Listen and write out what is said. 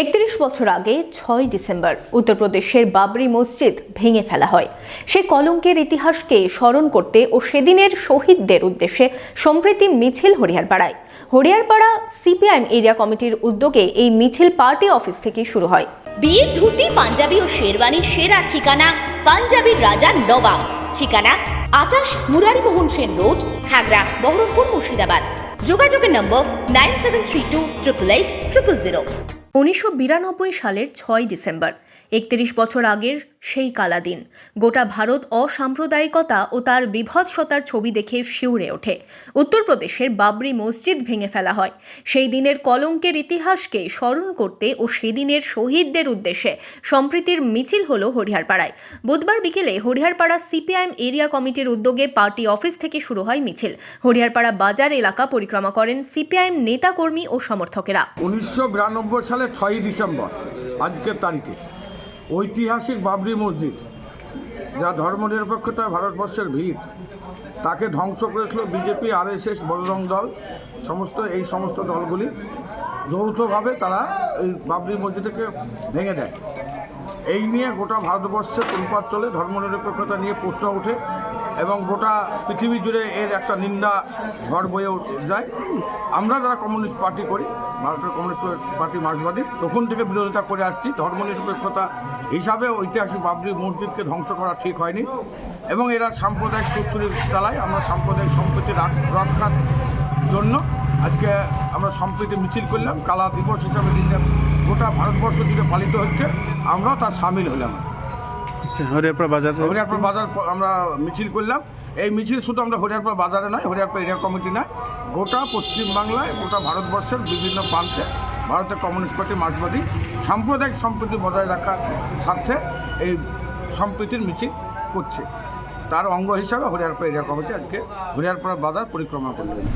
একত্রিশ বছর আগে ছয় ডিসেম্বর উত্তরপ্রদেশের বাবরি মসজিদ ভেঙে ফেলা হয়। সে কলঙ্কের ইতিহাসকে স্মরণ করতে ও সেদিনের শহীদদের উদ্দেশ্যে সম্প্রীতি মিছিল হরিয়ারপাড়ায় হরিয়ারপাড়া সিপিআইএম এরিয়া কমিটির উদ্যোগে এই মিছিল পার্টি অফিস থেকে শুরু হয়। বিয়ের ধুতি, পাঞ্জাবি ও শেরওয়ানির সেরা ঠিকানা পাঞ্জাবির রাজা নবাব। ঠিকানা আটাশ মুরারিমোহন সেন রোড, খাগড়া, বহরমপুর মুর্শিদাবাদ। যোগাযোগের number nine seven three two triple eight triple zero. উনিশশো বিরানব্বই সালের ছয় ডিসেম্বর, একত্রিশ বছর আগের সেই কালাদিন। গোটা ভারত অসাম্প্রদায়িকতা ও তার বিভৎসতার ছবি দেখে শিউরে ওঠে। উত্তরপ্রদেশের বাবরি মসজিদ ভেঙে ফেলা হয়। সেই দিনের কলঙ্কের ইতিহাসকে স্মরণ করতে ও সেদিনের শহীদদের উদ্দেশ্যে সম্প্রীতির মিছিল হল হরিহারপাড়ায়। বুধবার বিকেলে হরিহারপাড়া সিপিআইএম এরিয়া কমিটির উদ্যোগে পার্টি অফিস থেকে শুরু হয় মিছিল। হরিহারপাড়া বাজার এলাকা পরিক্রমা করেন সিপিআইএম নেতাকর্মী ও সমর্থকেরা। উনিশশো বিরানব্বই সালের ছয়ই ডিসেম্বর, আজকের তারিখে। ঐতিহাসিক বাবরি মসজিদ, যা ধর্মনিরপেক্ষতায় ভারতবর্ষের ভিড় তাকে ধ্বংস করেছিল বিজেপি, আরএসএস, বজরং দল, সমস্ত এই সমস্ত দলগুলি। যৌথভাবে তারা এই বাবরি মসজিদকে ভেঙে দেয়। এই নিয়ে গোটা ভারতবর্ষে তোলপাত চলে, ধর্মনিরপেক্ষতা নিয়ে প্রশ্ন ওঠে এবং গোটা পৃথিবী জুড়ে এর একটা নিন্দা ঝড় বয়ে যায়। আমরা যারা কমিউনিস্ট পার্টি করি, ভারতের কমিউনিস্ট পার্টি মার্ক্সবাদী, তখন থেকে বিরোধিতা করে আসছি। ধর্মনিরপেক্ষতা হিসাবে ঐতিহাসিক বাবরি মসজিদকে ধ্বংস করা ঠিক হয়নি এবং এরা সাম্প্রদায়িক সুশ্রী চালায়। আমরা সাম্প্রদায়িক সম্প্রীতি রাখ- রক্ষার জন্য আজকে আমরা সম্প্রীতি মিছিল করলাম কালা দিবস হিসাবে দিনটা গোটা ভারতবর্ষ জুড়ে পালিত হচ্ছে আমরাও তার সামিল হলাম। আচ্ছা হরিয়ারপাড়া বাজার হরিয়ারপুর বাজার আমরা মিছিল করলাম। এই মিছিল শুধু আমরা হরিয়ারপুর বাজারে নয় হরিয়ারপুর এরিয়া কমিটি নয় গোটা পশ্চিমবাংলায় গোটা ভারতবর্ষের বিভিন্ন প্রান্তে ভারতের কমিউনিস্ট পার্টি মার্ক্সবাদী সাম্প্রদায়িক সম্প্রীতি বজায় রাখার স্বার্থে এই সম্প্রীতির মিছিল করছে। তার অঙ্গ হিসাবে হরিয়ারপুর এরিয়া কমিটি আজকে হরিয়ারপুর বাজার পরিক্রমা করলেন